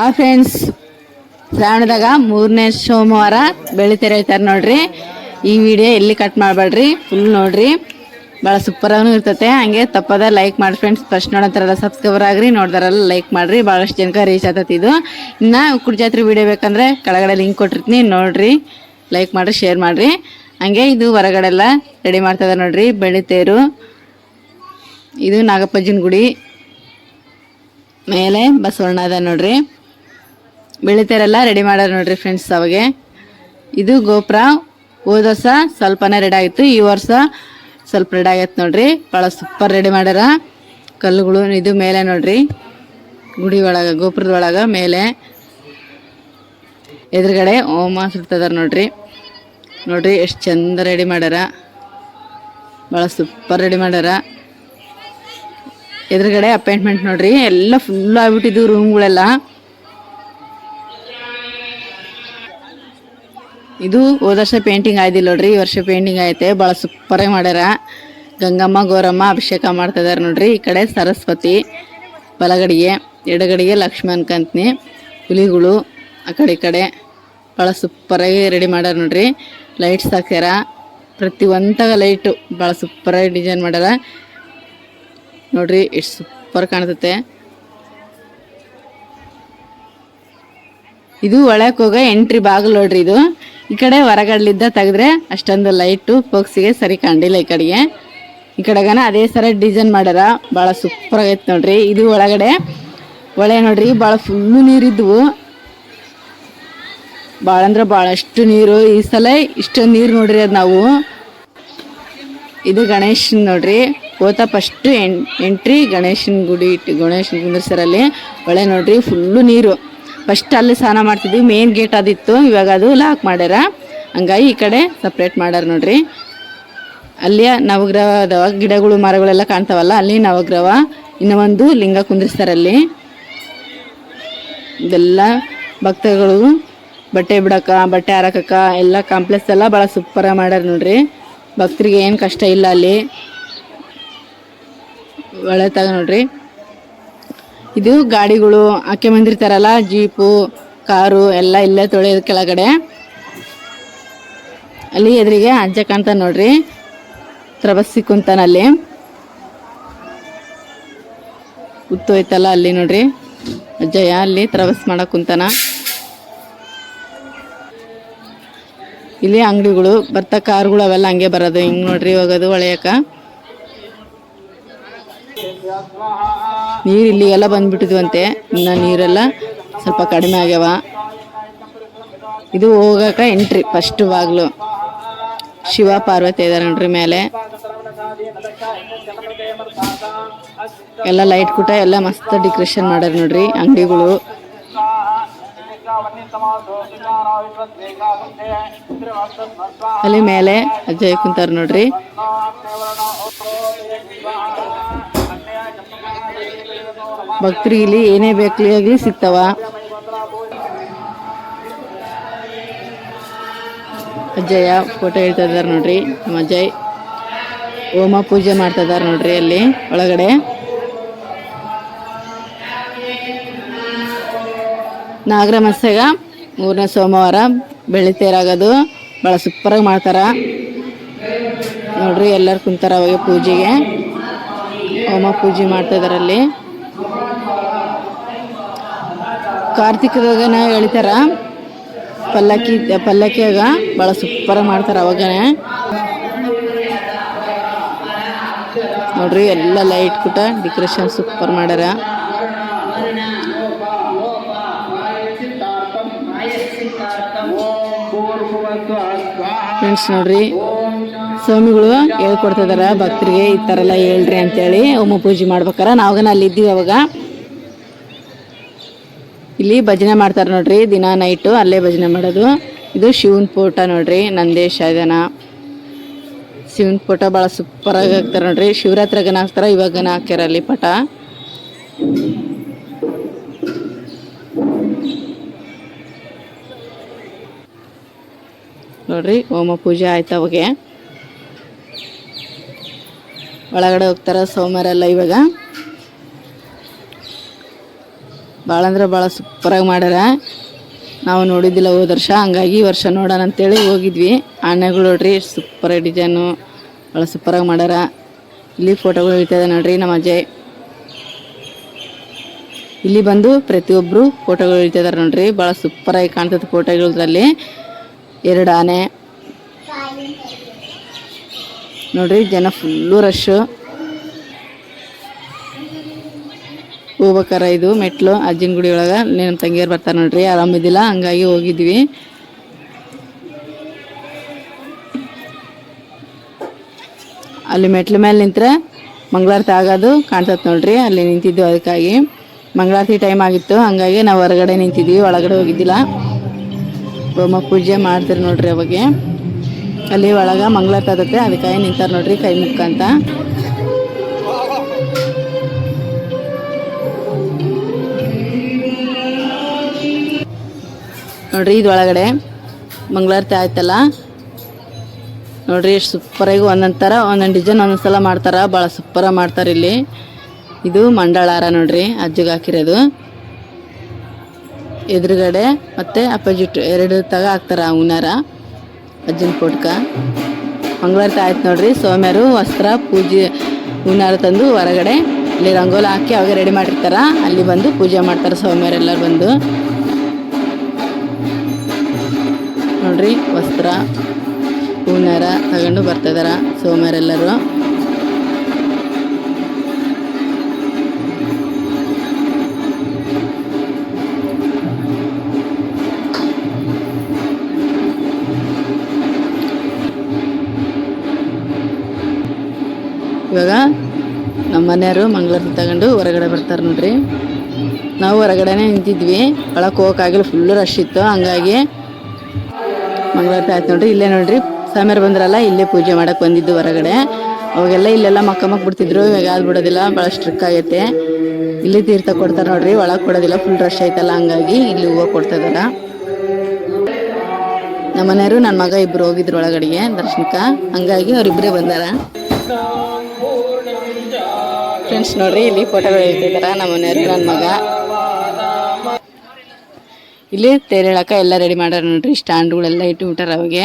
ಆ ಫ್ರೆಂಡ್ಸ್ ಶ್ರಾವಣದಾಗ ಮೂರನೇ ಸೋಮವಾರ ಬೆಳಿ ತೆರೀತಾರೆ ನೋಡ್ರಿ. ಈ ವಿಡಿಯೋ ಎಲ್ಲಿ ಕಟ್ ಮಾಡಬೇಡ್ರಿ? ಫುಲ್ ನೋಡ್ರಿ. ಭಾಳ ಸೂಪರಾಗೂ ಇರ್ತೈತೆ. ಹಂಗೆ ತಪ್ಪದ ಲೈಕ್ ಮಾಡಿ ಫ್ರೆಂಡ್ಸ್ ಫಸ್ಟ್ ನೋಡೋಂತಾರಲ್ಲ ಸಬ್ಸ್ಕ್ರೈಬರ್ ಆಗ್ರಿ, ನೋಡ್ದಾರಲ್ಲ ಲೈಕ್ ಮಾಡಿರಿ. ಭಾಳಷ್ಟು ಜನಕ್ಕೆ ರೀಚ್ ಆಗ್ತೈತಿ ಇದು. ಇನ್ನು ಕುಡ್ ಜಾತ್ರೆ ವಿಡಿಯೋ ಬೇಕಂದ್ರೆ ಕೆಳಗಡೆ ಲಿಂಕ್ ಕೊಟ್ಟಿರ್ತೀನಿ, ನೋಡ್ರಿ. ಲೈಕ್ ಮಾಡಿರಿ ಶೇರ್ ಮಾಡಿರಿ. ಹಂಗೆ ಇದು ಹೊರಗಡೆ ಎಲ್ಲ ರೆಡಿ ಮಾಡ್ತದ ನೋಡ್ರಿ. ಬೆಳಿತೇರು. ಇದು ನಾಗಪ್ಪಜ್ಜನ ಗುಡಿ. ಮೇಲೆ ಬಸವಣ್ಣ ಅದ ನೋಡ್ರಿ. ಬೆಳಿತಾರೆಲ್ಲ ರೆಡಿ ಮಾಡ್ಯಾರ ನೋಡ್ರಿ ಫ್ರೆಂಡ್ಸ್ ಅವಾಗೆ. ಇದು ಗೋಪುರ. ಹೋದ ವರ್ಷ ಸ್ವಲ್ಪನೇ ರೆಡಿ ಆಗಿತ್ತು. ಈ ವರ್ಷ ಸ್ವಲ್ಪ ರೆಡಿ ಆಗೈತೆ ನೋಡ್ರಿ. ಭಾಳ ಸೂಪರ್ ರೆಡಿ ಮಾಡ್ಯಾರ. ಕಲ್ಲುಗಳು ಇದು ಮೇಲೆ ನೋಡ್ರಿ. ಗುಡಿ ಒಳಗೆ, ಗೋಪುರದ ಒಳಗೆ ಮೇಲೆ. ಎದುರುಗಡೆ ಹೋಮ ಸುಡ್ತದಾರ ನೋಡ್ರಿ. ನೋಡ್ರಿ ಎಷ್ಟು ಚಂದ ರೆಡಿ ಮಾಡ್ಯಾರ. ಭಾಳ ಸೂಪರ್ ರೆಡಿ ಮಾಡ್ಯಾರ. ಎದುರುಗಡೆ ಅಪಾಯಿಂಟ್ಮೆಂಟ್ ನೋಡ್ರಿ. ಎಲ್ಲ ಫುಲ್ ಆಗ್ಬಿಟ್ಟಿದ್ದು ರೂಮ್ಗಳೆಲ್ಲ ಇದು ಹೋದ ವರ್ಷ ಪೇಂಟಿಂಗ್ ಆಯ್ದಿಲ್ಲ ನೋಡ್ರಿ, ಈ ವರ್ಷ ಪೇಂಟಿಂಗ್ ಐತೆ. ಭಾಳ ಸೂಪರೇ ಮಾಡ್ಯಾರ. ಗಂಗಮ್ಮ, ಗೌರಮ್ಮ ಅಭಿಷೇಕ ಮಾಡ್ತಾ ಮಾಡ್ತಿದಾರೆ ನೋಡ್ರಿ. ಈ ಕಡೆ ಸರಸ್ವತಿ, ಬಲಗಡಿಗೆ, ಎಡಗಡೆಗೆ ಲಕ್ಷ್ಮಿ ಅನ್ಕಂತೀನಿ ಹುಲಿಗಳು, ಆ ಕಡೆ ಈ ಕಡೆ ಭಾಳ ಸೂಪರಾಗಿ ರೆಡಿ ಮಾಡ್ಯಾರ ನೋಡ್ರಿ. ಲೈಟ್ಸ್ ಹಾಕ್ಯಾರ. ಪ್ರತಿ ಲೈಟ್ ಲೈಟು ಭಾಳ ಸೂಪರಾಗಿ ಡಿಸೈನ್ ಮಾಡ್ಯಾರ. ನೋಡ್ರಿ ಎಷ್ಟು ಸೂಪರ್ ಕಾಣ್ತತೆ. ಇದು ಒಳಕ್ ಹೋಗೋ ಎಂಟ್ರಿ ಬಾಗಿಲು ನೋಡ್ರಿ ಇದು. ಈ ಕಡೆ ಹೊರಗಡ್ಲಿದ್ದ ತೆಗೆದ್ರೆ ಅಷ್ಟೊಂದು ಲೈಟು ಫೋಕ್ಸಿಗೆ ಸರಿ ಕಾಣಿಲ್ಲ ಈ ಕಡೆಗೆ. ಈ ಕಡೆಗನ ಅದೇ ಸರ ಡಿಸೈನ್ ಮಾಡ್ಯಾರ. ಭಾಳ ಸೂಪರ್ ಆಗೈತೆ ನೋಡ್ರಿ. ಇದು ಒಳಗಡೆ ಒಳೆ ನೋಡ್ರಿ, ಭಾಳ ಫುಲ್ಲು ನೀರಿದ್ವು. ಭಾಳ ಅಂದ್ರೆ ಭಾಳಷ್ಟು ನೀರು. ಈ ಸಲ ಇಷ್ಟೊಂದು ನೀರು ನೋಡ್ರಿ ಅದು ನಾವು. ಇದು ಗಣೇಶನ್ ನೋಡ್ರಿ. ಹೋತ ಫಸ್ಟ್ ಎಂಟ್ರಿ ಗಣೇಶನ ಗುಡಿ ಇಟ್ಟು, ಗಣೇಶನ ಕುಂದ್ರಸರಲ್ಲಿ ಒಳ್ಳೆ ನೋಡ್ರಿ ಫುಲ್ಲು ನೀರು. ಫಸ್ಟ್ ಅಲ್ಲಿ ಸ್ನಾನ ಮಾಡ್ತಿದ್ವಿ. ಮೇನ್ ಗೇಟ್ ಅದಿತ್ತು. ಇವಾಗ ಅದು ಲಾಕ್ ಮಾಡ್ಯಾರ. ಹಂಗಾಗಿ ಈ ಕಡೆ ಸಪ್ರೇಟ್ ಮಾಡ್ಯಾರ ನೋಡ್ರಿ. ಅಲ್ಲಿಯ ನವಗ್ರಹ ಅದಾವ ಗಿಡಗಳು, ಮರಗಳೆಲ್ಲ ಕಾಣ್ತಾವಲ್ಲ, ಅಲ್ಲಿ ನವಗ್ರಹ ಇನ್ನೊಂದು ಲಿಂಗ ಕುಂದ್ರಿಸ್ತಾರಲ್ಲಿ ಇದೆಲ್ಲ ಭಕ್ತಗಳು ಬಟ್ಟೆ ಬಿಡಕ, ಬಟ್ಟೆ ಹಾರಕ ಎಲ್ಲ ಕಾಂಪ್ಲೆಕ್ಸ್ ಎಲ್ಲ ಭಾಳ ಸೂಪರಾಗಿ ಮಾಡ್ಯಾರ ನೋಡ್ರಿ. ಭಕ್ತರಿಗೆ ಏನು ಕಷ್ಟ ಇಲ್ಲ ಅಲ್ಲಿ. ಒಳ್ಳೆ ತಗ ನೋಡ್ರಿ. ಇದು ಗಾಡಿಗಳು ಆಕೆ ಬಂದಿರ್ತಾರಲ್ಲ ಜೀಪು, ಕಾರು ಎಲ್ಲ ಇಲ್ಲೇ ತೊಳೆಯೋದು ಕೆಳಗಡೆ. ಅಲ್ಲಿ ಎದುರಿಗೆ ಅಜ್ಜ ಕಾಣ್ತಾನೆ ನೋಡ್ರಿ ತ್ರಬಸ್ಸಿ ಕುಂತಾನಲ್ಲಿ ಉತ್ತೋಯ್ತಲ್ಲ ಅಲ್ಲಿ. ನೋಡ್ರಿ. ಅಜ್ಜಯ್ಯ ಅಲ್ಲಿ ತ್ರಬಸ್ ಮಾಡಕ್ ಕುಂತಾನ. ಇಲ್ಲಿ ಅಂಗಡಿಗಳು, ಬರ್ತಾ ಕಾರ್ಗಳು ಅವೆಲ್ಲ ಹಂಗೆ ಬರೋದು, ಹಿಂಗ್ ನೋಡ್ರಿ ಹೋಗೋದು ಒಳೆಯಕ ನೀರು ಎಲ್ಲ ಬಂದ್ಬಿಟ್ಟಿದ್ವಂತೆ. ಇನ್ನ ನೀರೆಲ್ಲ ಸ್ವಲ್ಪ ಕಡಿಮೆ ಆಗ್ಯಾವ. ಇದು ಹೋಗಕ ಎಂಟ್ರಿ ಫಸ್ಟ್ ಬಾಗ್ಲು. ಶಿವ, ಪಾರ್ವತಿ ಇದಾರೆ ನೋಡ್ರಿ ಮೇಲೆ. ಎಲ್ಲ ಲೈಟ್ ಕೂಟ ಎಲ್ಲ ಮಸ್ತ್ ಡೆಕೋರೇಷನ್ ಮಾಡ್ಯಾರ ನೋಡ್ರಿ, ಅಂಗಡಿಗಳು. ಅಲ್ಲಿ ಮೇಲೆ ಅಜ್ಜಯ್ ಕುಂತಾರ ನೋಡ್ರಿ. ಭಕ್ತರಿಗೆ ಇಲ್ಲಿ ಏನೇ ಬೇಕಾಗ್ಲಿ ಸಿಗ್ತಾವ. ಅಜ್ಜಯ್ಯ ಫೋಟೋ ಹೇಳ್ತಾ ಇದ್ದಾರೆ ನೋಡ್ರಿ, ನಮ್ಮ ಅಜ್ಜಯ್. ಹೋಮ ಪೂಜೆ ಮಾಡ್ತಾ ಇದ್ದಾರೆ ನೋಡ್ರಿ ಅಲ್ಲಿ, ಒಳಗಡೆ. ನಾಗರ ಮಸ್ಯಾಗ ಮೂರನೇ ಸೋಮವಾರ ಬೆಳ್ಳಿ ತೇರಾಗೋದು, ಭಾಳ ಸೂಪರಾಗಿ ಮಾಡ್ತಾರ. ನೋಡ್ರಿ ಎಲ್ಲರೂ ಕುಂತಾರ ಅವಾಗ ಪೂಜೆಗೆ. ಹೋಮ ಪೂಜೆ ಮಾಡ್ತಾ ಇದ್ದಾರೆ ಅಲ್ಲಿ. ಕಾರ್ತಿಕದಾಗನ ಎಳಿತಾರ ಪಲ್ಲಕ್ಕಿ ಪಲ್ಲಕ್ಕಿಯಾಗ ಭಾಳ ಸೂಪರ್ ಮಾಡ್ತಾರ ಅವಾಗನೇ. ನೋಡ್ರಿ ಎಲ್ಲ ಲೈಟ್ ಕೂಟ ಡೆಕೋರೇಷನ್ ಸೂಪರ್ ಮಾಡ್ಯಾರ. ಫ್ರೆಂಡ್ಸ್ ನೋಡ್ರಿ, ಸ್ವಾಮಿಗಳು ಹೇಳ್ಕೊಡ್ತಿದಾರ, ಭಕ್ತರಿಗೆ ಈ ಥರ ಎಲ್ಲ ಹೇಳ್ರಿ ಅಂತೇಳಿ, ಹೋಮ ಪೂಜೆ ಮಾಡ್ಬೇಕಾರ. ನಾವಾಗ ಅಲ್ಲಿ ಇದ್ದೀವಿ ಅವಾಗ. ಇಲ್ಲಿ ಭಜನೆ ಮಾಡ್ತಾರೆ ನೋಡ್ರಿ, ದಿನ ನೈಟು ಅಲ್ಲೇ ಭಜನೆ ಮಾಡೋದು. ಇದು ಶಿವನ್ ಫೋಟೋ ನೋಡ್ರಿ, ನಂದೇಶ ಇದನ ಶಿವನ್ ಫೋಟೋ ಭಾಳ ಆಗಿ ಹಾಕ್ತಾರೆ ನೋಡ್ರಿ ಶಿವರಾತ್ರಿಗನ ಹಾಕ್ತಾರ ಇವಾಗನ ಹಾಕ್ಯಾರ ಅಲ್ಲಿ ಪಟ. ನೋಡ್ರಿ, ಹೋಮ ಪೂಜೆ ಆಯ್ತು ಅವಾಗೆ. ಒಳಗಡೆ ಹೋಗ್ತಾರ ಸೋಮವಾರ ಎಲ್ಲ ಇವಾಗ. ಭಾಳ ಅಂದ್ರೆ ಭಾಳ ಸೂಪರಾಗಿ ಮಾಡ್ಯಾರ. ನಾವು ನೋಡಿದ್ದಿಲ್ಲ ಹೋದ ವರ್ಷ, ಹಂಗಾಗಿ ಈ ವರ್ಷ ನೋಡೋಣ ಅಂತೇಳಿ ಹೋಗಿದ್ವಿ. ಆನೆಗಳು ನೋಡ್ರಿ ಸೂಪರಾಗಿ ಡಿಸೈನು ಭಾಳ ಸೂಪರಾಗಿ ಮಾಡ್ಯಾರ. ಇಲ್ಲಿ ಫೋಟೋಗಳು ಇಟ್ಟಿದೆ ನೋಡ್ರಿ ನಮ್ಮ ಅಜಯ್. ಇಲ್ಲಿ ಬಂದು ಪ್ರತಿಯೊಬ್ಬರು ಫೋಟೋಗಳು ಇಳ್ತಿದಾರೆ ನೋಡ್ರಿ. ಭಾಳ ಸೂಪರಾಗಿ ಕಾಣ್ತದೆ ಫೋಟೋಗಳದ್ರಲ್ಲಿ ಎರಡು ಆನೆ. ನೋಡ್ರಿ, ಜನ ಫುಲ್ಲು ರಶ್ಶು ಹೋಗ್ಬೇಕಾರ ಇದು ಮೆಟ್ಲು ಅಜ್ಜಿನ ಗುಡಿ ಒಳಗೆ. ನಿಮ್ಮ ತಂಗಿಯರು ಬರ್ತಾರೆ ನೋಡ್ರಿ ಆರಾಮಿದ್ದಿಲ್ಲ ಹಂಗಾಗಿ ಹೋಗಿದ್ವಿ. ಅಲ್ಲಿ ಮೆಟ್ಲ ಮೇಲೆ ನಿಂತ್ರೆ ಮಂಗಳಾರತಿ ಆಗೋದು ಕಾಣ್ತದೆ ನೋಡ್ರಿ, ಅಲ್ಲಿ ನಿಂತಿದ್ದು ಅದಕ್ಕಾಗಿ ಮಂಗಳಾರತಿ ಟೈಮ್ ಆಗಿತ್ತು, ಹಂಗಾಗಿ ನಾವು ಹೊರಗಡೆ ನಿಂತಿದ್ವಿ, ಒಳಗಡೆ ಹೋಗಿದ್ದಿಲ್ಲ. ಹೋಮ ಪೂಜೆ ಮಾಡ್ತೀರಿ ನೋಡ್ರಿ ಅವಾಗೆ. ಅಲ್ಲಿ ಒಳಗೆ ಮಂಗಳಾರತಿ ಆಗುತ್ತೆ ಅದಕ್ಕಾಗಿ ನಿಂತಾರೆ ನೋಡ್ರಿ ಕೈ ಮುಕ್ಕ ಅಂತ ನೋಡ್ರಿ ಇದೊಳಗಡೆ ಮಂಗಳಾರತಿ ಆಯ್ತಲ್ಲ. ನೋಡ್ರಿ ಎಷ್ಟು ಸೂಪರಾಗಿ ಒಂದೊಂದು ಥರ ಒಂದೊಂದು ಡಿಸೈನ್ ಒಂದೊಂದು ಸಲ ಮಾಡ್ತಾರೆ. ಭಾಳ ಸೂಪರಾಗಿ ಮಾಡ್ತಾರೆ ಇಲ್ಲಿ. ಇದು ಮಂಡಳಾರ ನೋಡ್ರಿ, ಅಜ್ಜಿಗೆ ಹಾಕಿರೋದು. ಎದುರುಗಡೆ ಮತ್ತು ಅಪೋಸಿಟ್ ಎರಡು ತಗ ಹಾಕ್ತಾರೆ ಹೂನಾರ, ಅಜ್ಜನ ಪೋಟ್ಕ. ಮಂಗಳಾರತಿ ಆಯ್ತು ನೋಡ್ರಿ. ಸೋಮ್ಯರು ವಸ್ತ್ರ, ಪೂಜೆ, ಹೂನಾರ ತಂದು ಹೊರಗಡೆ ಇಲ್ಲಿ ರಂಗೋಲಿ ಹಾಕಿ ಅವಾಗ ರೆಡಿ ಮಾಡಿರ್ತಾರೆ. ಅಲ್ಲಿ ಬಂದು ಪೂಜೆ ಮಾಡ್ತಾರೆ ಸೋಮ್ಯರೆಲ್ಲರೂ ಬಂದು. ನೋಡ್ರಿ ವಸ್ತ್ರ ಹೂನಾರ ತಗೊಂಡು ಬರ್ತಿದಾರ ಸೋಮ್ಯರೆಲ್ಲರೂ ಇವಾಗ ನಮ್ಮ ಮನೆಯವರು ಮಂಗಳೂರು ತಗೊಂಡು ಹೊರಗಡೆ ಬರ್ತಾರೆ ನೋಡ್ರಿ. ನಾವು ಹೊರಗಡೆನೇ ನಿಂತಿದ್ವಿ. ಒಳಕ್ಕೆ ಹೋಗೋಕ್ಕಾಗಿಲ್ಲ ಫುಲ್ಲು ರಶ್ ಇತ್ತು. ಹಂಗಾಗಿ ಮಂಗಳಾರತಿ ಆಯ್ತು ನೋಡ್ರಿ. ಇಲ್ಲೇ ನೋಡ್ರಿ ಸಮೀರ್ ಬಂದ್ರಲ್ಲ, ಇಲ್ಲೇ ಪೂಜೆ ಮಾಡಕ್ಕೆ ಬಂದಿದ್ದು ಹೊರಗಡೆ. ಅವಾಗೆಲ್ಲ ಇಲ್ಲೆಲ್ಲ ಮಕ್ಕ ಬಿಡ್ತಿದ್ರು, ಇವಾಗ ಯಾವ್ದು ಬಿಡೋದಿಲ್ಲ ಭಾಳ ಸ್ಟ್ರಿಕ್ ಆಗೈತೆ. ಇಲ್ಲಿ ತೀರ್ಥ ಕೊಡ್ತಾರೆ ನೋಡ್ರಿ, ಒಳಗೆ ಕೊಡೋದಿಲ್ಲ ಫುಲ್ ರಶ್ ಐತಲ್ಲ ಹಂಗಾಗಿ ಇಲ್ಲಿ ಹೂವು ಕೊಡ್ತಾ ನಮ್ಮ ಮನೆಯವರು ನನ್ನ ಮಗ ಇಬ್ರು ಹೋಗಿದ್ರು ಒಳಗಡೆಗೆ ದರ್ಶನಕ್ಕೆ. ಹಂಗಾಗಿ ಅವ್ರಿಬ್ರೇ ಬಂದಾರ. ಫ್ರೆಂಡ್ಸ್ ನೋಡ್ರಿ, ಇಲ್ಲಿ ಫೋಟೋಗಳು ಇಟ್ಟಿದಾರ ನಮ್ಮ ಮನೆಯವರು ನನ್ನ ಮಗ. ಇಲ್ಲಿ ತೇರು ಎಳಕ ಎಲ್ಲ ರೆಡಿ ಮಾಡ್ಯಾರ ನೋಡ್ರಿ. ಸ್ಟ್ಯಾಂಡ್ಗಳೆಲ್ಲ ಇಟ್ಟು ಬಿಟ್ಟಾರ ಅವಾಗೆ.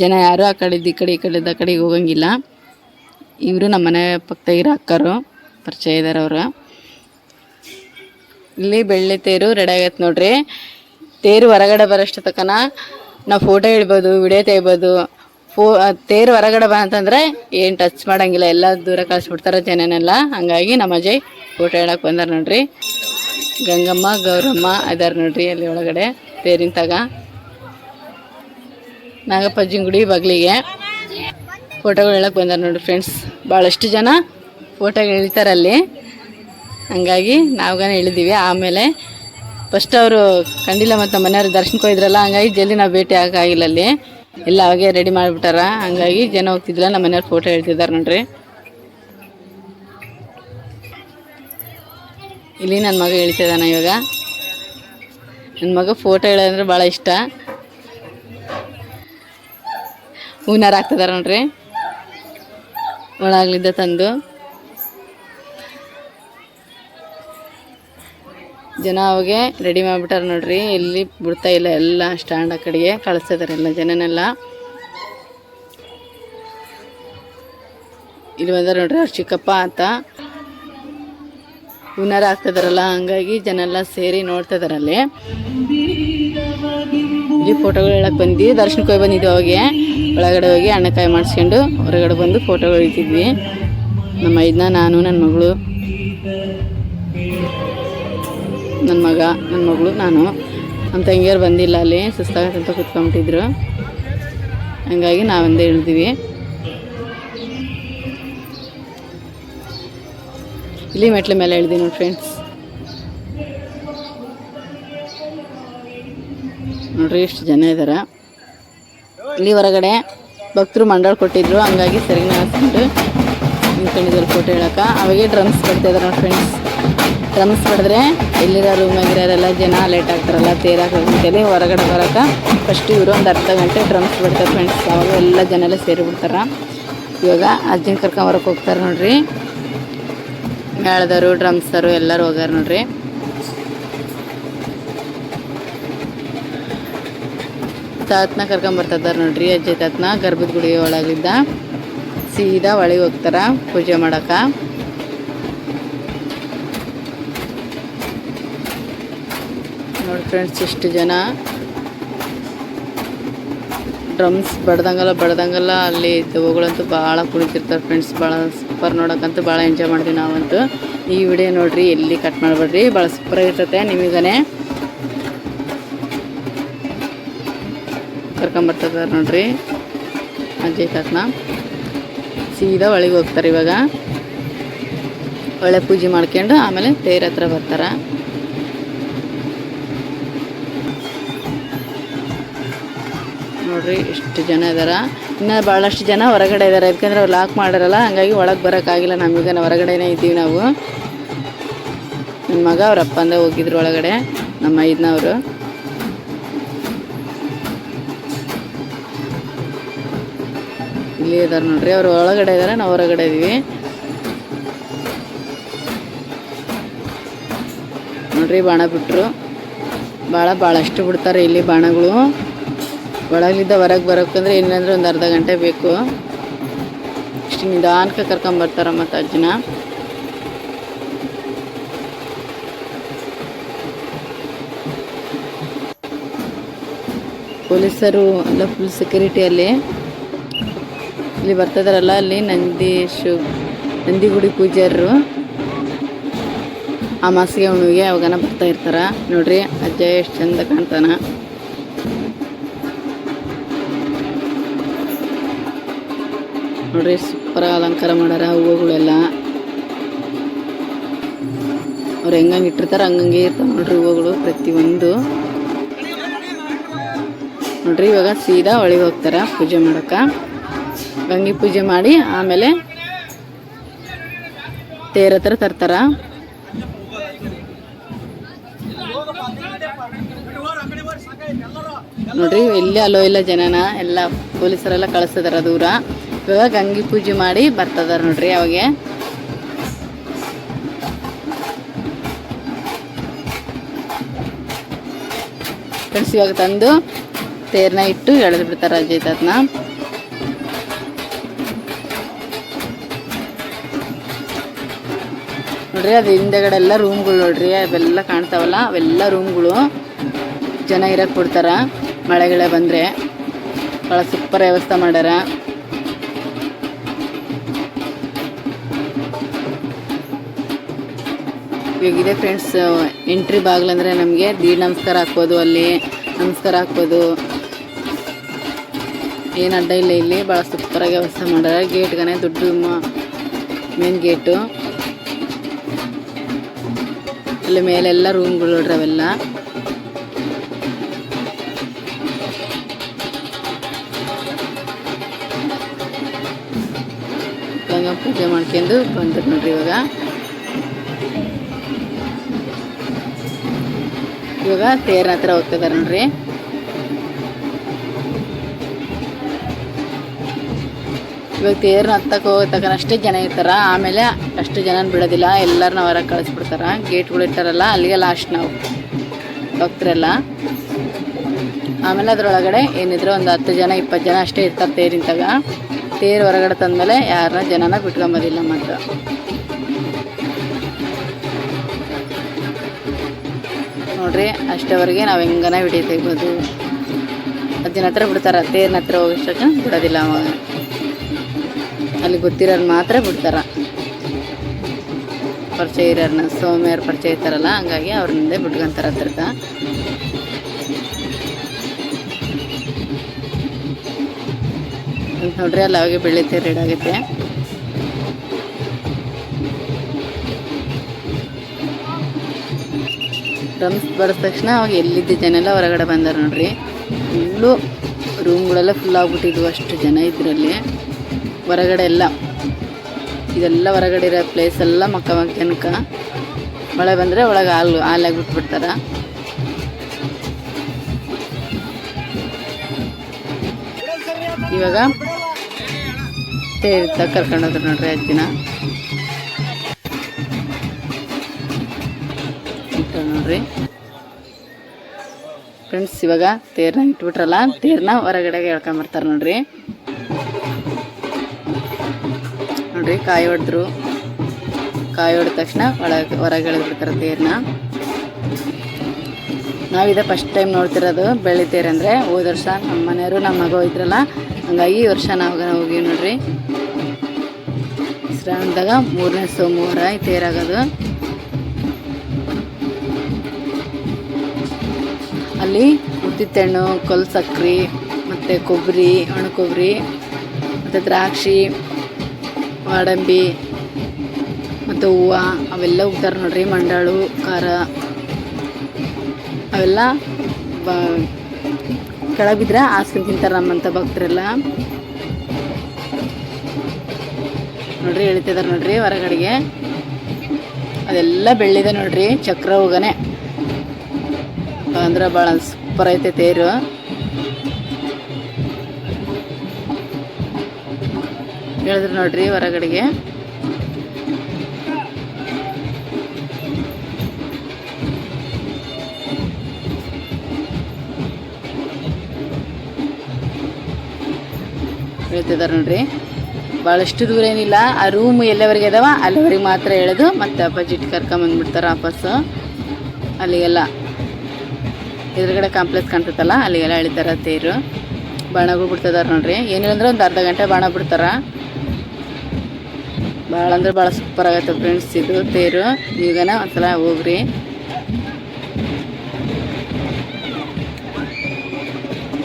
ಜನ ಯಾರು ಆ ಕಡೆದು ಈ ಕಡೆ, ಈ ಕಡೆದು ಆ ಕಡೆಗೆ ಹೋಗಂಗಿಲ್ಲ. ಇವರು ನಮ್ಮ ಮನೆ ಪಕ್ಕದಾಗಿರೋ ಅಕ್ಕರು, ಪರಿಚಯ ಇದ್ದಾರೆ ಅವರು. ಇಲ್ಲಿ ಬೆಳ್ಳಿ ತೇರು ರೆಡಿ ಆಗೈತೆ ನೋಡ್ರಿ. ತೇರು ಹೊರಗಡೆ ಬರೋಷ್ಟು ತಕನ ನಾವು ಫೋಟೋ ಇಡ್ಬೋದು ವಿಡಿಯೋ ತೆಗಿಬೋದು. ಫೋ ತೇರು ಹೊರಗಡೆ ಬಾ ಅಂತಂದ್ರೆ ಏನು ಟಚ್ ಮಾಡಂಗಿಲ್ಲ. ಎಲ್ಲ ದೂರ ಕಳಿಸ್ಬಿಡ್ತಾರೆ ಜನನೆಲ್ಲ. ಹಂಗಾಗಿ ನಮ್ಮ ಅಜಯ್ ಫೋಟೋ ಹೇಳಕ್ಕೆ ಬಂದಾರ ನೋಡ್ರಿ. ಗಂಗಮ್ಮ, ಗೌರಮ್ಮ ಇದಾರೆ ನೋಡ್ರಿ ಅಲ್ಲಿ ಒಳಗಡೆ ತೇರಿನ ತಗ ಗುಡಿ ಬಗ್ಲಿಗೆ ಫೋಟೋಗಳು ಹೇಳಕ್ಕೆ ಬಂದಾರೆ ನೋಡ್ರಿ ಫ್ರೆಂಡ್ಸ್. ಭಾಳಷ್ಟು ಜನ ಫೋಟೋಗಳು ಇಳಿತಾರಲ್ಲಿ ಹಂಗಾಗಿ ನಾವ್ಗಾನೆ ಇಳಿದೀವಿ ಆಮೇಲೆ ಫಸ್ಟ್ ಅವರು ಕಂಡಿಲ್ಲ ಮತ್ತು ಮನೆಯವ್ರು ದರ್ಶನಕ್ಕೆ ಹೋಗಿದ್ರಲ್ಲ ಹಂಗಾಗಿ ಜಲ್ದಿ ನಾವು ಭೇಟಿ ಆಗಿಲ್ಲ ಅಲ್ಲಿ. ಎಲ್ಲ ಅವಾಗೆ ರೆಡಿ ಮಾಡಿಬಿಟ್ಟಾರ. ಹಂಗಾಗಿ ಜನ ಹೋಗ್ತಿದ್ದಿಲ್ಲ, ನಮ್ಮ ಮನೆಯವ್ರು ಫೋಟೋ ಹೇಳ್ತಿದ್ದಾರೆ ನೋಡ್ರಿ. ಇಲ್ಲಿ ನನ್ನ ಮಗ ಇಳಿತಿದ್ದಾನೆ ಇವಾಗ. ನನ್ನ ಮಗ ಫೋಟೋ ಹೇಳೋದಂದ್ರೆ ಭಾಳ ಇಷ್ಟ. ಹೂನಾರು ಹಾಕ್ತಿದಾರ ನೋಡ್ರಿ. ಒಳಾಗ್ಲಿದ್ದ ತಂದು. ಜನ ಅವಾಗೆ ರೆಡಿ ಮಾಡಿಬಿಟ್ಟಾರ ನೋಡ್ರಿ. ಎಲ್ಲಿ ಬಿಡ್ತಾ ಇಲ್ಲ ಎಲ್ಲ ಸ್ಟ್ಯಾಂಡ್ ಆ ಕಡೆಗೆ ಕಳಿಸ್ತಿದ್ದಾರೆ ಎಲ್ಲ ಜನನೆಲ್ಲ. ಇಲ್ಲಿ ಬಂದಾರ ನೋಡ್ರಿ ಅವ್ರ ಚಿಕ್ಕಪ್ಪ ಅಂತ ಹೂನಾರ ಆಗ್ತಿದಾರಲ್ಲ ಹಂಗಾಗಿ ಜನ ಎಲ್ಲ ಸೇರಿ ನೋಡ್ತಾ ಇದಾರಲ್ಲಿ ಇಲ್ಲಿ ಫೋಟೋಗಳು ಹೇಳಕ್ ಬಂದ್ವಿ. ದರ್ಶನಕ್ಕೆ ಹೋಗಿ ಬಂದಿದ್ವಿ ಅವಾಗೆ. ಒಳಗಡೆ ಹೋಗಿ ಅಣ್ಣಕಾಯಿ ಮಾಡಿಸ್ಕೊಂಡು ಹೊರಗಡೆ ಬಂದು ಫೋಟೋಗಳು ಇಟ್ಟಿದ್ವಿ. ನಮ್ಮ ಇದನ್ನ ನಾನು ನನ್ನ ಮಗಳು ನನ್ನ ಮಗ ನನ್ನ ಮಗಳು, ನಾನು. ನಮ್ಮ ತಂಗಿಯರು ಬಂದಿಲ್ಲ ಅಲ್ಲಿ. ಸುಸ್ತಾಗತ್ತಂತ ಕುತ್ಕೊಂಬಿಟ್ಟಿದ್ರು ಹಂಗಾಗಿ ನಾವೊಂದೇ ಇಳಿದ್ವಿ ಇಲ್ಲಿ ಮೆಟ್ಲ ಮೇಲೆ ಇಳಿದಿ ನೋಡಿ ಫ್ರೆಂಡ್ಸ್ ನೋಡ್ರಿ ಎಷ್ಟು ಜನ ಇದ್ದಾರೆ ಇಲ್ಲಿ ಹೊರಗಡೆ ಭಕ್ತರು ಮಂಡಳ ಕೊಟ್ಟಿದ್ರು, ಹಂಗಾಗಿ ಸರಿಗಿನ ಹಾಸ್ಕೊಂಡು ನಿಂತ್ಕೊಂಡಿದ್ರು ಫೋಟೋ ಹೇಳಕ್ಕೆ. ಅವಾಗೆ ಡ್ರಮ್ಸ್ ಬರ್ತಿದ್ದಾರೆ ನೋಡಿ ಫ್ರೆಂಡ್ಸ್ ಡ್ರಮ್ಸ್ ಬಡಿದ್ರೆ ರೂಮ್ ರೂಮಾಗಿರೋರೆಲ್ಲ ಜನ ಲೇಟ್ ಆಗ್ತಾರಲ್ಲ ತೇರಾಕ ಅಂತೇಳಿ ಹೊರಗಡೆ ಬರೋಕೆ ಫಸ್ಟ್ ಇವರು ಒಂದು ಅರ್ಧ ಗಂಟೆ ಡ್ರಮ್ಸ್ ಬಿಡ್ತಾರೆ ಫ್ರೆಂಡ್ಸ್ ಅವಾಗ ಎಲ್ಲ ಜನ ಎಲ್ಲ ಸೇರಿ ಬಿಡ್ತಾರೆ ಇವಾಗ ಅಜ್ಜನ ಕರ್ಕೊಂಬರಕ್ಕೆ ಹೋಗ್ತಾರೆ ನೋಡ್ರಿ. ಮೇಳದವರು ಡ್ರಮ್ಸರು ಎಲ್ಲರೂ ಹೋಗ್ಯಾರ ನೋಡ್ರಿ. ತಾತ್ನ ಕರ್ಕೊಂಬರ್ತಿದ್ದಾರೆ ನೋಡ್ರಿ, ಅಜ್ಜಿ ತಾತ್ನ. ಗರ್ಭದ ಗುಡಿ ಒಳಗಿದ್ದ. ಸೀದಾ ಒಳಗೆ ಹೋಗ್ತಾರ ಪೂಜೆ ಮಾಡಕ. ನೋಡಿ ಫ್ರೆಂಡ್ಸ್ ಇಷ್ಟು ಜನ. ಡ್ರಮ್ಸ್ ಬಡ್ದಂಗಲ್ಲ ಬಡ್ದಂಗಲ್ಲ, ಅಲ್ಲಿ ದೆವ್ವಗಳಂತೂ ಭಾಳ ಕುಣಿತಿರ್ತಾರೆ ಫ್ರೆಂಡ್ಸ್ ಭಾಳ ಸೂಪರ್ ನೋಡೋಕ್ಕಂತೂ ಭಾಳ ಎಂಜಾಯ್ ಮಾಡ್ತೀವಿ ನಾವಂತೂ. ಈ ವಿಡಿಯೋ ನೋಡ್ರಿ, ಎಲ್ಲಿ ಕಟ್ ಮಾಡಬೇಡ್ರಿ, ಭಾಳ ಸೂಪರ್ ಆಗಿರ್ತೈತೆ ನಿಮಗನೇ. ಕರ್ಕೊಂಬರ್ತದ ನೋಡ್ರಿ. ಅಜ್ಜಿ ಕಾಕನ. ಸೀದಾ ಒಳಗೆ ಹೋಗ್ತಾರೆ ಇವಾಗ. ಒಳ್ಳೆ ಪೂಜೆ ಮಾಡ್ಕೊಂಡು ಆಮೇಲೆ ತೇರ ಹತ್ರ ಬರ್ತಾರೆ. ನೋಡ್ರಿ, ಎಷ್ಟು ಜನ ಇದಾರ. ಇನ್ನು ಭಾಳಷ್ಟು ಜನ ಹೊರಗಡೆ ಇದ್ದಾರೆ ಯಾಕಂದ್ರೆ ಅವ್ರು ಲಾಕ್ ಮಾಡಿರಲ್ಲ, ಹಂಗಾಗಿ ಒಳಗೆ ಬರೋಕ್ಕಾಗಿಲ್ಲ ನಮಗ ಹೊರಗಡೆನೇ ಇದ್ದೀವಿ ನಾವು. ನನ್ನ ಮಗ ಅವ್ರ ಅಪ್ಪಂದ ಹೋಗಿದ್ರು ಒಳಗಡೆ, ನಮ್ಮ ಐದನವರು. ಇಲ್ಲಿ ಇದ್ದಾರೆ ನೋಡ್ರಿ, ಅವ್ರು ಒಳಗಡೆ ಇದ್ದಾರೆ ನಾವು ಹೊರಗಡೆ ಇದೀವಿ. ನೋಡ್ರಿ ಬಾಣ ಬಿಟ್ಟರು ಭಾಳ ಭಾಳಷ್ಟು ಬಿಡ್ತಾರೆ ಇಲ್ಲಿ ಬಾಣಗಳು. ಒಳಗಿದ್ದ ಹೊರಗೆ ಬರೋಕ್ಕಂದ್ರೆ ಇನ್ನಂದ್ರೆ ಒಂದು ಅರ್ಧ ಗಂಟೆ ಬೇಕು. ಇಷ್ಟು ನಿಧಾನಕ್ಕೆ ಕರ್ಕೊಂಬರ್ತಾರ ಮತ್ತು ಅಜ್ಜನ. ಪೊಲೀಸರು ಎಲ್ಲ ಫುಲ್ ಸೆಕ್ಯೂರಿಟಿಯಲ್ಲಿ ಇಲ್ಲಿ ಬರ್ತಿದಾರಲ್ಲ ಅಲ್ಲಿ ನಂದೀಶ್, ನಂದಿಗುಡಿ ಪೂಜಾರರು. ಆ ಮಾಸಿಗೆ ಹುಣ್ಣಿಗೆ ಅವಾಗನ ಬರ್ತಾ ಇರ್ತಾರ. ನೋಡ್ರಿ ಅಜ್ಜ ಎಷ್ಟು ಚಂದ ಕಾಣ್ತಾನ. ನೋಡ್ರಿ, ಸೂಪರ್ ಅಲಂಕಾರ ಮಾಡ್ಯಾರ ಹೂವುಗಳೆಲ್ಲ. ಅವ್ರು ಹೆಂಗಂಗೆ ಇಟ್ಟಿರ್ತಾರ, ಹಂಗಂಗೆ ಇರ್ತಾವ ನೋಡ್ರಿ ಹೂವುಗಳು ಪ್ರತಿಯೊಂದು. ನೋಡ್ರಿ, ಇವಾಗ ಸೀದಾ ಒಳಗೆ ಹೋಗ್ತಾರ ಪೂಜೆ ಮಾಡೋಕೆ ಗಂಗೆ ಪೂಜೆ ಮಾಡಿ ಆಮೇಲೆ ತೇರ ಹತ್ರ ತರ್ತಾರ. ನೋಡ್ರಿ ಎಲ್ಲಿ ಅಲ್ಲೋ ಇಲ್ಲ ಜನನ, ಎಲ್ಲ ಪೊಲೀಸರೆಲ್ಲ ಕಳಿಸ್ತಿದಾರ ದೂರ. ಇವಾಗ ಗಂಗೆ ಪೂಜೆ ಮಾಡಿ ಬರ್ತದಾರ ನೋಡ್ರಿ ಅವಾಗೆ. ಫ್ರೆಂಡ್ಸ್ ಇವಾಗ ತಂದು ತೇರ್ನ ಇಟ್ಟು ಎಳೆದು ಬಿಡ್ತಾರೆ ಅಜ್ಜಿ ತಾತನ. ನೋಡ್ರಿ ಅದು ಹಿಂದೆಗಡೆ ಎಲ್ಲ ರೂಮ್ಗಳು ನೋಡ್ರಿ, ಅವೆಲ್ಲ ಕಾಣ್ತಾವಲ್ಲ, ಅವೆಲ್ಲ ರೂಮ್ಗಳು ಜನ ಇರಕ್ಕೆ ಕೊಡ್ತಾರ ಮಳೆಗಳೇ ಬಂದರೆ. ಭಾಳ ಸೂಪರ್ ವ್ಯವಸ್ಥೆ ಮಾಡ್ಯಾರ. ಇವಾಗಿದೆ ಫ್ರೆಂಡ್ಸ್ ಎಂಟ್ರಿ ಬಾಗಿಲಂದ್ರೆ ನಮಗೆ ದೀಡ್ ನಮಸ್ಕಾರ ಹಾಕ್ಬೋದು ಅಲ್ಲಿ. ನಮಸ್ಕಾರ ಹಾಕ್ಬೋದು. ಏನು ಅಡ್ಡ ಇಲ್ಲ ಇಲ್ಲಿ. ಭಾಳ ಸೂಪರಾಗಿ ವ್ಯವಸ್ಥೆ ಮಾಡ್ಯಾರ ಗೇಟ್ಗನೆ ದೊಡ್ಡ ಮೇನ್ ಗೇಟು ಅಲ್ಲಿ ಮೇಲೆಲ್ಲ ರೂಮ್ಗಳು ನೋಡ್ರಿ ಅವೆಲ್ಲ. ಗಂಗಾ ಪೂಜೆ ಮಾಡ್ಕೊಂಡು ಬಂದ್ರು ನೋಡ್ರಿ ಇವಾಗ. ಇವಾಗ ತೇರ ಹತ್ರ ಹೋಗ್ತಿದಾರೆ ನೋಡ್ರಿ. ಇವಾಗ ತೇರ್ನ ಹತ್ತಕ್ಕೆ ಹೋಗೋ ಅಷ್ಟೇ ಜನ ಇರ್ತಾರ. ಆಮೇಲೆ ಅಷ್ಟು ಜನ ಬಿಡೋದಿಲ್ಲ. ಎಲ್ಲರನ್ನ ಹೊರಗೆ ಕಳಿಸ್ಬಿಡ್ತಾರ. ಗೇಟ್ಗಳು ಇರ್ತಾರಲ್ಲ ಅಲ್ಲಿಗೆ ಲಾಸ್ಟ್ ನಾವು. ಭಕ್ತರೆಲ್ಲ. ಆಮೇಲೆ ಅದರೊಳಗಡೆ ಏನಿದ್ರು ಒಂದು ಹತ್ತು ಜನ, ಇಪ್ಪತ್ತು ಜನ ಅಷ್ಟೇ ಇರ್ತಾರೆ ತೇರಿಂತಾಗ. ತೇರು ಹೊರಗಡೆ ತಂದಮೇಲೆ ಯಾರನ್ನ ಜನನ ಬಿಟ್ಕೊಂಬೋದಿಲ್ಲ ಮಾತ್ರ. ನೋಡ್ರಿ, ಅಷ್ಟವರೆಗೆ ನಾವು ಹೆಂಗನ ವಿಡಿಯೋ ತೆಗ್ಬೋದು ಅಜ್ಜನ ಹತ್ರ ಬಿಡ್ತಾರೆ ತೇರಿನ ಹತ್ರ ಹೋಗೋಷ್ಟಕ್ಕೆ ಬಿಡೋದಿಲ್ಲ ಅವಾಗ ಅಲ್ಲಿ ಗೊತ್ತಿರೋರು ಮಾತ್ರ ಬಿಡ್ತಾರ. ಪರಿಚಯ ಇರೋರ್ನ ಸೋಮ್ಯಾರ ಪರಿಚಯ ಇರ್ತಾರಲ್ಲ, ಹಂಗಾಗಿ ಅವ್ರನ್ನೇ ಬಿಟ್ಕೊಂತಾರ ಹತ್ರಕ್ಕ. ನೋಡ್ರಿ, ಅಲ್ಲಿ ಅವಾಗೆ ಬೆಳೀತೇ ರೆಡಿ ಆಗುತ್ತೆ ಡ್ರಮ್ಸ್ ಬರೋದ ತಕ್ಷಣ ಅವಾಗ ಎಲ್ಲಿದ್ದ ಜನ ಎಲ್ಲ ಹೊರಗಡೆ ಬಂದಾರ ನೋಡ್ರಿ. ಫುಲ್ಲು ರೂಮ್ಗಳೆಲ್ಲ ಫುಲ್ ಆಗ್ಬಿಟ್ಟಿದ್ವು ಅಷ್ಟು ಜನ ಇದ್ರಲ್ಲಿ. ಹೊರಗಡೆ ಎಲ್ಲ, ಇದೆಲ್ಲ ಹೊರಗಡೆ ಇರೋ ಪ್ಲೇಸ್ ಎಲ್ಲ ಮಕ್ಕ ಜನಕ್ಕ ಮಳೆ ಬಂದರೆ ಒಳಗೆ ಹಾಲು ಹಾಲಾಗಿ ಬಿಟ್ಬಿಡ್ತಾರ ಇವಾಗ ಸೇರಿತ ಕರ್ಕೊಂಡೋದ್ರು ನೋಡ್ರಿ ಅಜ್ಜಿನ. ಅಂತ ನೋಡ್ರಿ. ಫ್ರೆಂಡ್ಸ್ ಇವಾಗ ತೇರ್ನ ಇಟ್ಬಿಟ್ರಲ್ಲ, ತೇರ್ನ ಹೊರಗಡೆಗೆ ಎಳ್ಕೊಂಬರ್ತಾರೆ ನೋಡ್ರಿ. ನೋಡ್ರಿ, ಕಾಯಿ ಹೊಡೆದ್ರು. ಕಾಯಿ ಹೊಡೆದ ತಕ್ಷಣ ಒಳಗೆ, ಹೊರಗೆ ಎಳೆದ್ಬಿಡ್ತಾರೆ ತೇರ್ನ. ನಾವಿದೆ ಫಸ್ಟ್ ಟೈಮ್ ನೋಡ್ತಿರೋದು ಬೆಳ್ಳಿ ತೇರು ಅಂದರೆ ಹೋದ ವರ್ಷ ನಮ್ಮ ಮನೆಯವರು ನಮ್ಮ ಮಗ ಹೋಯ್ತಿರಲ್ಲ, ಹಂಗಾಗಿ ಈ ವರ್ಷ ನಾವು ಹೋಗಿ ನೋಡ್ರಿ. ಶ್ರಾವಣದಾಗ ಮೂರನೇ ಸೋಮವಾರ ಈ ತೇರಾಗೋದು ಅಲ್ಲಿ ಉದ್ದಿತೆಣ್ಣು ಕಲ್ಲು ಸಕ್ರೆ ಮತ್ತು ಕೊಬ್ಬರಿ ಒಣ ಕೊಬ್ಬರಿ ಮತ್ತು ದ್ರಾಕ್ಷಿ, ಗೋಡಂಬಿ, ಮತ್ತು ಹೂವು, ಅವೆಲ್ಲ ಉಗ್ತಾರೆ ನೋಡ್ರಿ, ಮಂಡಾಳು, ಖಾರ. ಅವೆಲ್ಲ ಬ ಕೆಳಗೆ ಬಿದ್ದರೆ ಹಾಸ್ಕೊಂಡು ತಿಂತಾರೆ ನಮ್ಮಂಥ ಭಕ್ತರೆಲ್ಲ. ನೋಡ್ರಿ, ಎಳಿತಿದಾರೆ ನೋಡ್ರಿ ಹೊರಗಡೆಗೆ. ಅದೆಲ್ಲ ಬೆಳ್ಳಿದೆ ನೋಡ್ರಿ, ಚಕ್ರ ಹೋಗನೆ. ಅಂದ್ರೆ ಭಾಳ ಸೂಪರ್ ಐತೆ ತೇರು ಹೇಳಿದ್ರು ನೋಡ್ರಿ ಹೊರಗಡೆಗೆ. ಹೇಳ್ತಿದ್ದಾರೆ ನೋಡ್ರಿ. ಭಾಳಷ್ಟು ದೂರ ಏನಿಲ್ಲ. ಆ ರೂಮ್ ಎಲ್ಲವರೆಗೆ ಅದಾವ? ಅಲ್ಲಿವರೆಗೆ ಮಾತ್ರ ಹೇಳೋದು. ಮತ್ತೆ ಅಪ್ಪಾಜಿಟ್ ಕರ್ಕೊಂಬಂದ್ಬಿಡ್ತಾರೆ ವಾಪಸ್ಸು. ಅಲ್ಲಿಗೆಲ್ಲ. ಎದುರುಗಡೆ ಕಾಂಪ್ಲೆಕ್ಸ್ ಕಾಣ್ತೈತಲ್ಲ ಅಲ್ಲಿಗೆಲ್ಲ ಎಳಿತಾರ ತೇರು. ಬಾಣಗಳು ಬಿಡ್ತಿದಾರೆ ನೋಡ್ರಿ. ಏನಿಲ್ಲ ಅಂದ್ರೆ ಒಂದು ಅರ್ಧ ಗಂಟೆ ಬಾಣ ಬಿಡ್ತಾರ. ಭಾಳ ಅಂದ್ರೆ ಭಾಳ ಸೂಪರ್ ಆಗತ್ತೆ ಫ್ರೆಂಡ್ಸ್ ಇದು, ತೇರು. ಈಗನ ಒಂದ್ಸಲ ಹೋಗ್ರಿ.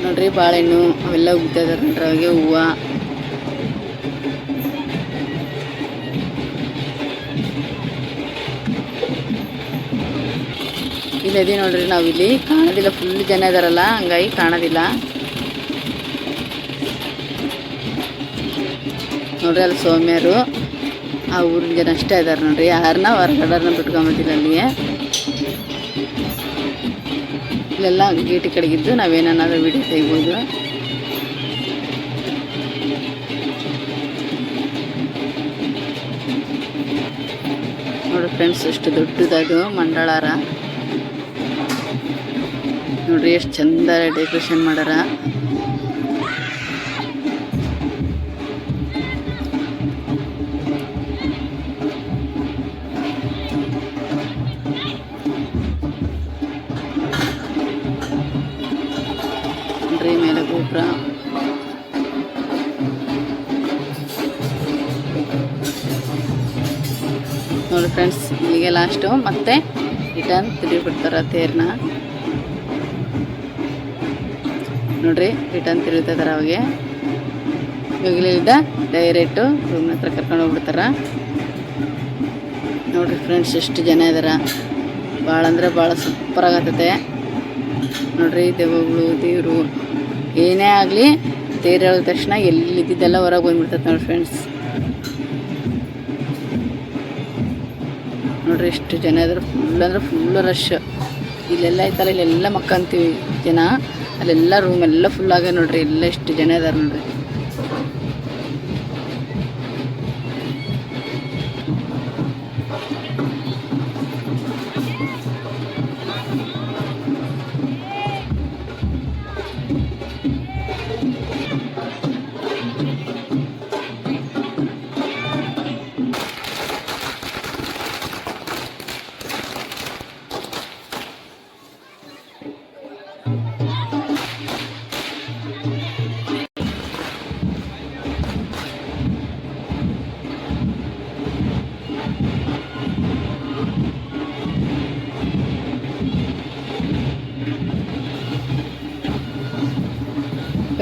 ನೋಡ್ರಿ ಬಾಳೆಹಣ್ಣು ಅವೆಲ್ಲ ಉಗ್ತಾ ಇದಾರೆ ನೋಡ್ರಿ, ಅವಾಗೆ ಹೂವು. ಇಲ್ಲದಿ ನೋಡ್ರಿ, ನಾವು ಇಲ್ಲಿ ಕಾಣೋದಿಲ್ಲ ಫುಲ್ ಜನ ಇದಾರಲ್ಲ, ಹಂಗಾಗಿ ಕಾಣೋದಿಲ್ಲ. ನೋಡ್ರಿ, ಅಲ್ಲಿ ಸೌಮ್ಯರು, ಆ ಊರಿನ ಜನ ಅಷ್ಟೇ ಇದಾರೆ ನೋಡ್ರಿ, ಯಾರನ್ನ ಹೊರಗಡೆ ಬಿಟ್ಕೊಂಬತ್ತಿಲ್ಲ ಅಲ್ಲಿಗೆ ಇಲ್ಲೆಲ್ಲ ಗೇಟ್ ಕಡೆಗಿದ್ದು ನಾವೇನಾದ್ರು ವಿಡಿಯೋ ತೆಗಿಬೋದು. ನೋಡಿ ಫ್ರೆಂಡ್ಸ್ ಎಷ್ಟು ದೊಡ್ಡದದು ಮಂಡಳಾರ. ನೋಡ್ರಿ, ಎಷ್ಟು ಚಂದ ಡೆಕೋರೇಷನ್ ನೋಡ್ರಿ, ಮೇಲೆ ಗೋಪುರ. ನೋಡಿ ಫ್ರೆಂಡ್ಸ್ ಇಲ್ಲಿಗೆ ಲಾಸ್ಟು ಮತ್ತೆ ರಿಟರ್ನ್ ತಿರುಗಿಬಿಡ್ತಾರೆ ತೇರ್ನ. ನೋಡ್ರಿ ರಿಟರ್ನ್ ತಿರುಗ್ತಿದಾರೆ ಅವಾಗೆ. ಇವಾಗಲಿಂದ ಡೈರೆಕ್ಟು ರೂಮ್ ಹತ್ರ ಕರ್ಕೊಂಡು ಹೋಗ್ಬಿಡ್ತಾರ. ನೋಡ್ರಿ ಫ್ರೆಂಡ್ಸ್ ಎಷ್ಟು ಜನ ಇದಾರ. ಭಾಳ ಅಂದ್ರೆ ಭಾಳ ಸೂಪರ್ ಆಗತ್ತೆ ನೋಡ್ರಿ ದೇವಗಳು ದೇವರು, ಏನೇ ಆಗಲಿ ತೇರು ಹೇಳಿದ ತಕ್ಷಣ ಎಲ್ಲಿದ್ದೆಲ್ಲ ಹೊರಗೆ ಬಂದ್ಬಿಡ್ತೈತೆ ನೋಡಿ ಫ್ರೆಂಡ್ಸ್ ನೋಡ್ರಿ, ಎಷ್ಟು ಜನ ಇದ್ರೆ. ಫುಲ್ ಅಂದ್ರೆ ಫುಲ್ ರಶ್ ಇಲ್ಲೆಲ್ಲ ಐತಲ್ಲ ಇಲ್ಲೆಲ್ಲ ಮಕ್ಕಂತೀವಿ ಜನ. ಅಲ್ಲೆಲ್ಲ ರೂಮ್ ಎಲ್ಲ ಫುಲ್ ಆಗ್ಯಾವ ನೋಡ್ರಿ ಎಲ್ಲ ಎಷ್ಟು ಜನ ಇದಾರೆ ನೋಡ್ರಿ.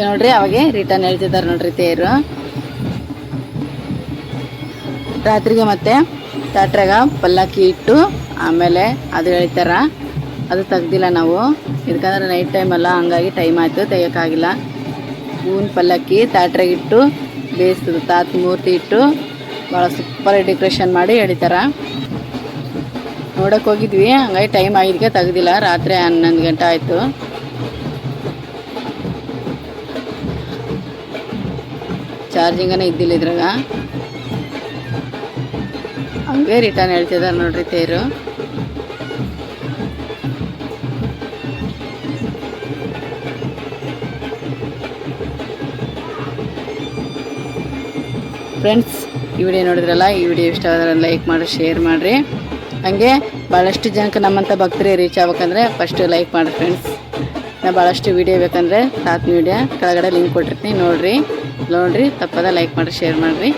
ನೋಡ್ರಿ, ಅವಾಗೆ ರಿಟರ್ನ್ ಹೇಳ್ತಿದ್ದಾರೆ ನೋಡ್ರಿ ತೇರು. ರಾತ್ರಿಗೆ ಮತ್ತೆ ತಾಟ್ರಾಗ ಪಲ್ಲಕ್ಕಿ ಇಟ್ಟು ಆಮೇಲೆ ಅದು ಹೇಳ್ತಾರ, ಅದು ತೆಗ್ದಿಲ್ಲ ನಾವು. ಇದಕ್ಕಂದ್ರೆ ನೈಟ್ ಟೈಮ್ ಅಲ್ಲ, ಹಂಗಾಗಿ ಟೈಮ್ ಆಯಿತು ತೆಗಿಯೋಕ್ಕಾಗಿಲ್ಲ ಹೂವಿನ ಪಲ್ಲಕ್ಕಿ ತಾಟ್ರಾಗ ಇಟ್ಟು ಬೇಯಿಸ್ತದೆ, ತಾತ ಮೂರ್ತಿ ಇಟ್ಟು ಭಾಳ ಸೂಪರ್ ಡೆಕೋರೇಷನ್ ಮಾಡಿ ಎಳಿತಾರ. ನೋಡೋಕೆ ಹೋಗಿದ್ವಿ, ಹಂಗಾಗಿ ಟೈಮ್ ಆಗಿದ್ದಕ್ಕೆ ತೆಗ್ದಿಲ್ಲ, ರಾತ್ರಿ ಹನ್ನೊಂದು ಗಂಟೆ ಆಯಿತು. ಚಾರ್ಜಿಂಗನೇ ಇದ್ದಿಲ್ಲ ಇದ್ರಾಗ. ಹಂಗೆ ರಿಟರ್ನ್ ಹೇಳ್ತಿದ್ದಾರೆ ನೋಡ್ರಿ ತೇರು. ಫ್ರೆಂಡ್ಸ್ ಈ ವಿಡಿಯೋ ನೋಡಿದ್ರಲ್ಲ, ಈ ವಿಡಿಯೋ ಇಷ್ಟ ಆದ್ರೆ ಲೈಕ್ ಮಾಡಿ ಶೇರ್ ಮಾಡಿರಿ. ಹಂಗೆ ಭಾಳಷ್ಟು ಜನಕ್ಕೆ ನಮ್ಮಂಥ ಭಕ್ತರಿಗೆ ರೀಚ್ ಆಗ್ಬೇಕಂದ್ರೆ ಫಸ್ಟ್ ಲೈಕ್ ಮಾಡಿರಿ ಫ್ರೆಂಡ್ಸ್ ನಾ ಭಾಳಷ್ಟು ವಿಡಿಯೋ ಬೇಕಂದರೆ, ಸಾತ್ ಮೀಡಿಯಾ ಕೆಳಗಡೆ ಲಿಂಕ್ ಕೊಟ್ಟಿರ್ತೀನಿ, ನೋಡಿರಿ. ನೋಡಿರಿ ತಪ್ಪದ ಲೈಕ್ ಮಾಡಿ ಶೇರ್ ಮಾಡಿರಿ.